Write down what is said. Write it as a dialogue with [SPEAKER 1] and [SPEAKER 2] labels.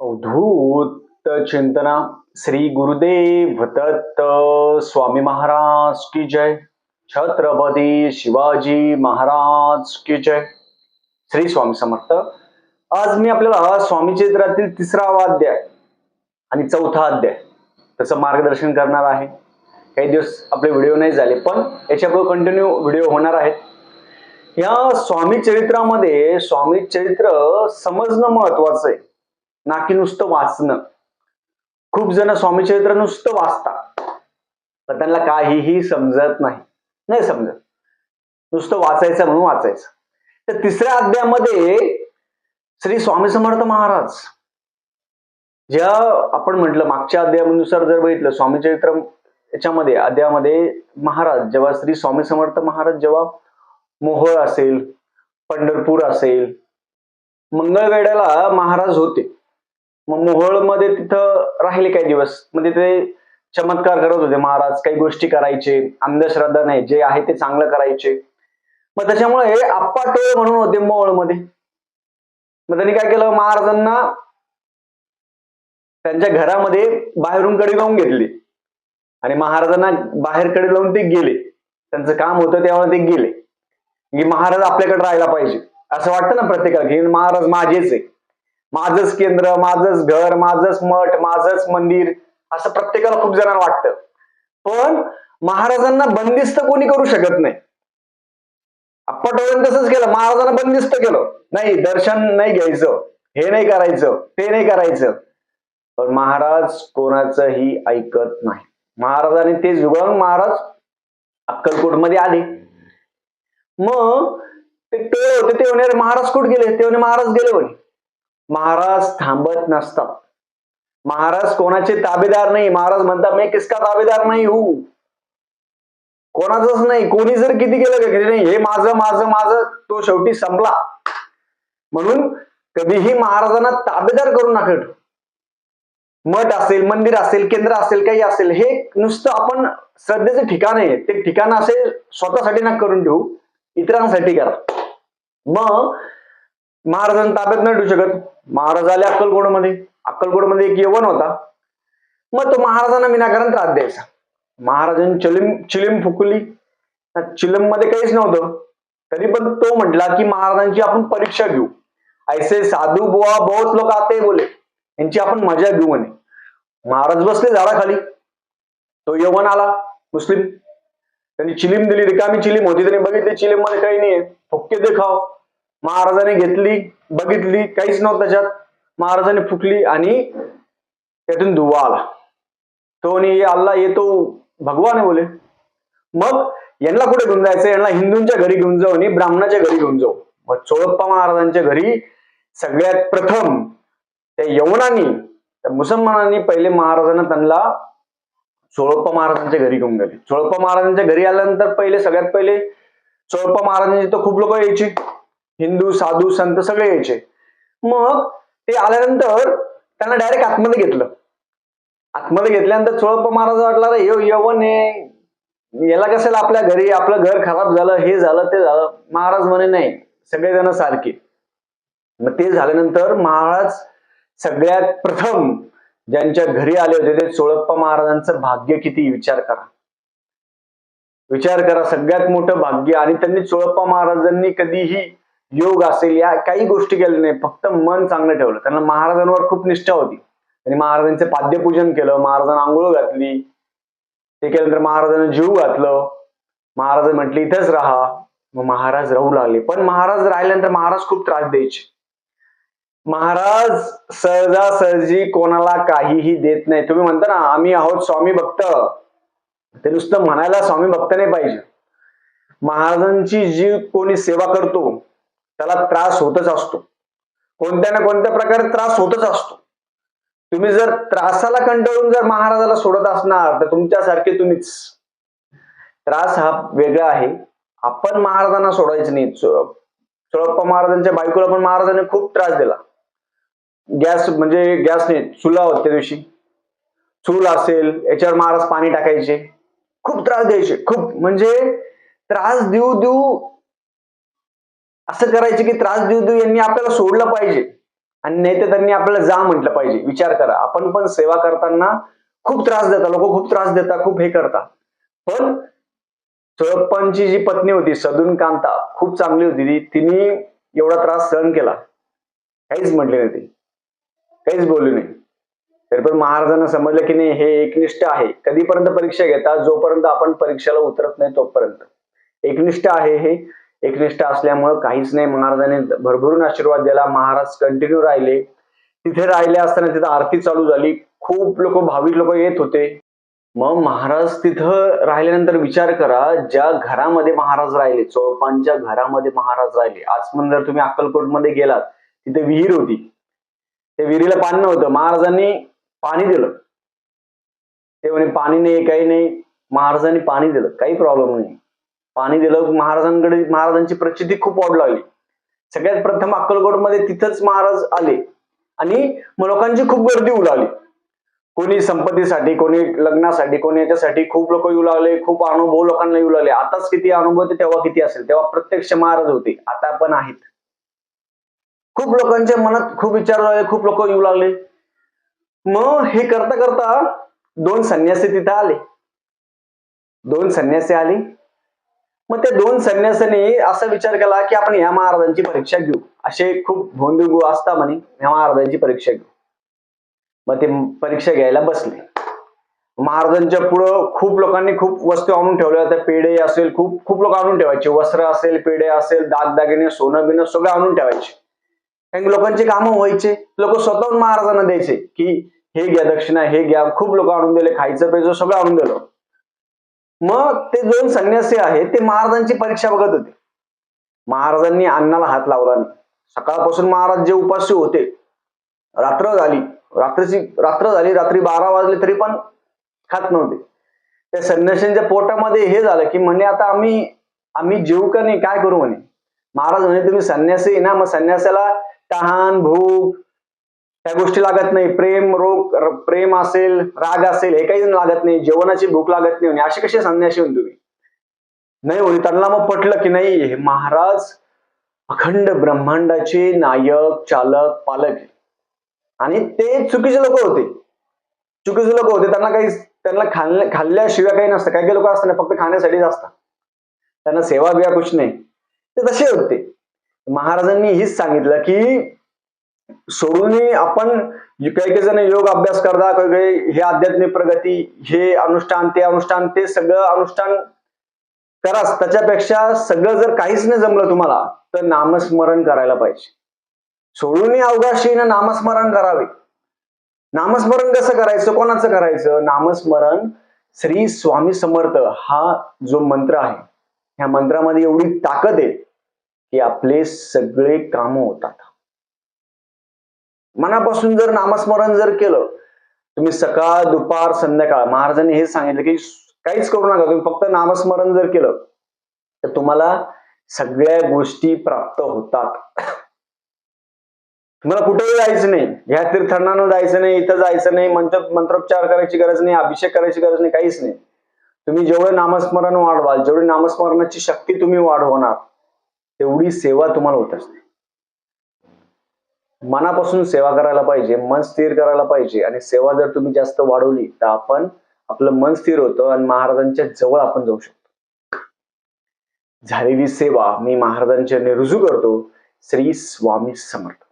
[SPEAKER 1] अवधूत चिंतना श्री गुरुदेव दत्त स्वामी महाराज की जय। छत्रपती शिवाजी महाराज की जय। श्री स्वामी समर्थ। आज मी आपल्याला स्वामी चरित्रातील तिसरावा अध्याय आणि चौथा अध्याय त्याचं मार्गदर्शन करणार आहे. काही दिवस आपले व्हिडिओ नाही झाले पण याच्यापुढे कंटिन्यू व्हिडिओ होणार आहेत. या स्वामी चरित्रामध्ये स्वामी चरित्र समजणं महत्वाचं आहे. ना की नुसतं वाचणं. खूप जण स्वामी चरित्र नुसतं वाचतात. पण त्यांना काहीही समजत नाही. नाही समजत. नुसतं वाचायचं म्हणून वाचायचं. तर तिसऱ्या अध्यायामध्ये श्री स्वामी समर्थ महाराज. ज्या आपण म्हटलं मागच्या अध्यायानुसार जर बघितलं स्वामी चरित्र याच्यामध्ये अध्यायामध्ये महाराज जेव्हा श्री स्वामी समर्थ महाराज जेव्हा मोहोळ असेल पंढरपूर असेल मंगळवेड्याला महाराज होते. मग मोहोळमध्ये तिथं राहिले काही दिवस. म्हणजे ते चमत्कार करत होते महाराज काही गोष्टी करायचे अंधश्रद्धा नाही जे आहे ते चांगलं करायचे. मग त्याच्यामुळे हे आप्पा टोळ म्हणून होते मोहोळमध्ये. मग त्यांनी काय केलं? महाराजांना त्यांच्या घरामध्ये बाहेरून कडी लावून घेतली. आणि महाराजांना बाहेर कडे लावून ते गेले. त्यांचं काम होतं त्यामुळे ते गेले. की महाराज आपल्याकडे राहायला पाहिजे. असं वाटतं ना प्रत्येकाला की महाराज माझेच आहे. माझंच केंद्र माझंच घर माझंच मठ माझंच मंदिर असं प्रत्येकाला खूप जणांना वाटतं. पण महाराजांना बंदिस्त कोणी करू शकत नाही. अप्पाटोळ्याने तसंच केलं महाराजांना बंदिस्त केलं. नाही दर्शन नाही घ्यायचं हे नाही करायचं ते नाही करायचं. पण महाराज कोणाचंही ऐकत नाही. महाराजांनी ते जुगळून महाराज अक्कलकोटमध्ये आले. मग ते होते ते म्हणे महाराज कुठ गेले? ते म्हणे महाराज गेले म्हणे. महाराज थांबत नसतात. महाराज कोणाचे ताबेदार नाही. महाराज म्हणतात मी किसका ताबेदार नाही हू? कोणाचंच नाही. कोणी जर किती केलं का? किती नाही. हे माझं माझं माझं तो शेवटी संपला. म्हणून कधीही महाराजांना ताबेदार करू नका. मठ असेल मंदिर असेल केंद्र असेल काही असेल हे नुसतं आपण श्रद्धेचं ठिकाण आहे. ते ठिकाण असेल स्वतःसाठी ना करून ठेवू इतरांसाठी करा. मग महाराजांना ताब्यात नाही ठेवू शकत. महाराज आले अक्कलकोटमध्ये. अक्कलकोटमध्ये एक यवन होता. मग तो महाराजांना विनाकारण त्रास द्यायचा. महाराजांनी चिलिम चिलिम फुकली. चिलममध्ये काहीच नव्हतं. तरी पण तो म्हटला की महाराजांची आपण परीक्षा घेऊ. ऐसे साधू बुवा बहुत लोक आते बोले. यांची आपण मजा घेऊ म्हणे. महाराज बसले झाडाखाली. तो यवन आला मुस्लिम. त्यांनी चिलीम दिली. रिकामी चिलीम होती. त्यांनी बघितली चिलीममध्ये काही नाहीये. फुक्के देखाव. महाराजांनी घेतली बघितली काहीच नव्हतं त्याच्यात. महाराजांनी फुकली आणि त्यातून धुवा आला. तो आणि अल्ला येतो भगवान आहे बोले. मग यांना कुठे घेऊन जायचं यांना हिंदूंच्या घरी घेऊन जाऊ आणि ब्राह्मणाच्या घरी घेऊन जाऊ. मग चोळप्पा महाराजांच्या घरी सगळ्यात प्रथम त्या यवनांनी त्या मुसलमानांनी पहिले महाराजांना त्यांना चोळप्पा महाराजांच्या घरी घेऊन गेले. चोळप्पा महाराजांच्या घरी आल्यानंतर पहिले सगळ्यात पहिले चोळप्पा महाराजांचे तर खूप लोक यायची. हिंदू साधू संत सगळे यायचे. मग ते आल्यानंतर त्यांना डायरेक्ट आतमध्ये घेतलं. आतमध्ये घेतल्यानंतर चोळप्पा महाराज वाटला रे यवन हे याला कशाला आपल्या घरी आपलं घर खराब झालं हे झालं ते झालं. महाराज म्हणे नाही सगळेजण सारखे. मग ते झाल्यानंतर महाराज सगळ्यात प्रथम ज्यांच्या घरी आले होते ते चोळप्पा महाराजांचं भाग्य किती विचार करा. विचार करा सगळ्यात मोठं भाग्य. आणि त्यांनी चोळप्पा महाराजांनी कधीही योग असेल या काही गोष्टी केल्या नाही फक्त मन चांगलं ठेवलं. त्यांना महाराजांवर खूप निष्ठा होती. त्यांनी महाराजांचे पाद्यपूजन केलं महाराजांना आंघोळ घातली. ते केल्यानंतर महाराजांना जीव घातलं. महाराज म्हटले इथंच राहा. मग महाराज राहू लागले. पण महाराज राहिल्यानंतर महाराज खूप त्रास द्यायचे. महाराज सहजासहजी कोणाला काहीही देत नाही. तुम्ही म्हणता ना आम्ही आहोत स्वामी भक्त. ते नुसतं म्हणायला स्वामी भक्त नाही पाहिजे. महाराजांची जी कोणी सेवा करतो त्याला त्रास होतच असतो. कोणत्या ना कोणत्या प्रकारे त्रास होतच असतो. तुम्ही जर त्रासाला कंटाळून जर महाराजाला सोडत असणार तर तुमच्यासारखे तुम्हीच. त्रास हा वेगळा आहे. आपण महाराजांना सोडायचं नाही. चोळप्पा महाराजांच्या बायकोला पण महाराजांनी खूप त्रास दिला. गॅस म्हणजे गॅस नाही चुला होत त्या दिवशी. चूल असेल याच्यावर महाराज पाणी टाकायचे. खूप त्रास द्यायचे. खूप म्हणजे त्रास देऊ देऊ असं करायचे की त्रास देऊ देऊ यांनी आपल्याला सोडलं पाहिजे. आणि नाही तर त्यांनी आपल्याला जा म्हटलं पाहिजे. विचार करा. आपण पण सेवा करताना खूप त्रास देता. लोक खूप त्रास देता खूप हे करता पण चोळप्पांची जी पत्नी होती सदून कांता खूप चांगली होती. ती तिने एवढा त्रास सहन केला. काहीच म्हटले नाही ती. काहीच बोलली नाही. तरी पण महाराजांना समजलं की नाही हे एकनिष्ठ आहे. कधीपर्यंत परीक्षा घेता जोपर्यंत आपण परीक्षेला उतरत नाही तोपर्यंत. एकनिष्ठ आहे हे. एकनिष्ठ असल्यामुळं काहीच नाही. महाराजांनी भरभरून आशीर्वाद दिला महाराज कंटिन्यू राहिले. तिथे राहिले असताना तिथं आरती चालू झाली. खूप लोक भाविक लोक येत होते. मग महाराज तिथं राहिल्यानंतर विचार करा ज्या घरामध्ये महाराज राहिले चोळपांच्या घरामध्ये महाराज राहिले. आज पण जर तुम्ही अक्कलकोटमध्ये गेलात तिथे विहीर होती. त्या विहिरीला पाणी नव्हतं. महाराजांनी पाणी दिलं. ते म्हणे पाणी नाही काही नाही. महाराजांनी पाणी दिलं. काही प्रॉब्लेम नाही. पाणी दिलं महाराजांकडे महाराजांची प्रचिती खूप वाढू लागली. सगळ्यात प्रथम अक्कलकोटमध्ये तिथंच महाराज आले. आणि मग लोकांची खूप गर्दी होऊ लागली. कोणी संपत्तीसाठी कोणी लग्नासाठी कोणी याच्यासाठी खूप लोक येऊ लागले खूप अनुभव लोकांना येऊ लागले. आताच किती अनुभव तेव्हा किती असेल तेव्हा प्रत्यक्ष महाराज होते. आता पण आहेत. खूप लोकांच्या मनात खूप विचार लागले खूप लोक येऊ लागले. मग हे करता करता दोन संन्यासी तिथं आले. दोन संन्यासी आले. मग त्या दोन संन्यासांनी असा विचार केला की आपण या महाराजांची परीक्षा घेऊ. असे खूप भोंदू असता म्हणे या महाराजांची परीक्षा घेऊ. मग ते परीक्षा घ्यायला बसले. महाराजांच्या पुढं खूप लोकांनी खूप वस्तू आणून ठेवल्या होत्या. पेढे असेल खूप खूप लोक आणून ठेवायचे. वस्त्र असेल पेढे असेल दागदागिने सोनं बिनं सगळं आणून ठेवायचे. कारण लोकांची कामं व्हायचे. लोक स्वतःहून महाराजांना द्यायचे की हे घ्या दक्षिणा हे घ्या. खूप लोक आणून दिले खायचं प्यायचं सगळं आणून दिलं. मग ते दोन संन्यासी आहेत ते महाराजांची परीक्षा बघत होते. महाराजांनी अन्नाला हात लावला नाही. सकाळपासून महाराज जे उपास्य होते. रात्र झाली. रात्रीची रात्र झाली रात्री बारा वाजले तरी पण खात नव्हते. त्या संन्याशांच्या पोटामध्ये हे झालं की म्हणे आता आम्ही आम्ही जेवू का नाही? काय करू म्हणे? महाराज म्हणे तुम्ही संन्यासी आहे ना मग संन्यासाला तहान भूक त्या गोष्टी लागत नाही. प्रेम रोग प्रेम असेल राग असेल हे काही लागत नाही. जेवणाची भूक लागत नाही म्हणे असे कसे संन्याशी होऊन तुम्ही? नाही होईल त्यांना मग पटलं की नाही? हे महाराज अखंड ब्रह्मांडाचे नायक चालक पालक आणि ते चुकीचे लोक होते. चुकीचे लोक होते. त्यांना काही त्यांना खाल्ल्या खाल्ल्याशिवाय काही नसतं. काही काही लोक असतात ना फक्त खाण्यासाठीच असतात. त्यांना सेवा बिवा कुछ नाही. ते तसे होते. महाराजांनी हीच सांगितलं की सोडूनही आपण काही काही जण योग अभ्यास करता काही काही हे आध्यात्मिक प्रगती हे अनुष्ठान ते अनुष्ठान ते सगळं अनुष्ठान कराच. त्याच्यापेक्षा सगळं जर काहीच नाही जमलं तुम्हाला तर नामस्मरण करायला पाहिजे. सोडूनही अवघाशीनं नामस्मरण करावे. नामस्मरण कसं करायचं? कोणाचं करायचं? नामस्मरण श्री स्वामी समर्थ हा जो मंत्र आहे ह्या मंत्रामध्ये एवढी ताकद आहे की आपले सगळे काम होतात. मनापासून जर नामस्मरण जर केलं तुम्ही सकाळ दुपार संध्याकाळ महाराजांनी हे सांगितलं की काहीच करू नका तुम्ही फक्त नामस्मरण जर केलं तर तुम्हाला सगळ्या गोष्टी प्राप्त होतात. तुम्हाला कुठेही जायचं नाही. ह्या तीर्थांना जायचं नाही इथं जायचं नाही मंत्र मंत्रोच्चार करायची गरज नाही अभिषेक करायची गरज नाही काहीच नाही. तुम्ही जेवढे नामस्मरण वाढवाल जेवढी नामस्मरणाची शक्ती तुम्ही वाढवणार तेवढी सेवा तुम्हाला होत असते. मनापासून सेवा करायला पाहिजे मन स्थिर करायला पाहिजे आणि सेवा जर तुम्ही जास्त वाढवली तर आपण आपलं मन स्थिर होतं आणि महाराजांच्या जवळ आपण जाऊ शकतो. झालेली सेवा मी महाराजांच्या रुजू करतो. श्री स्वामी समर्थ.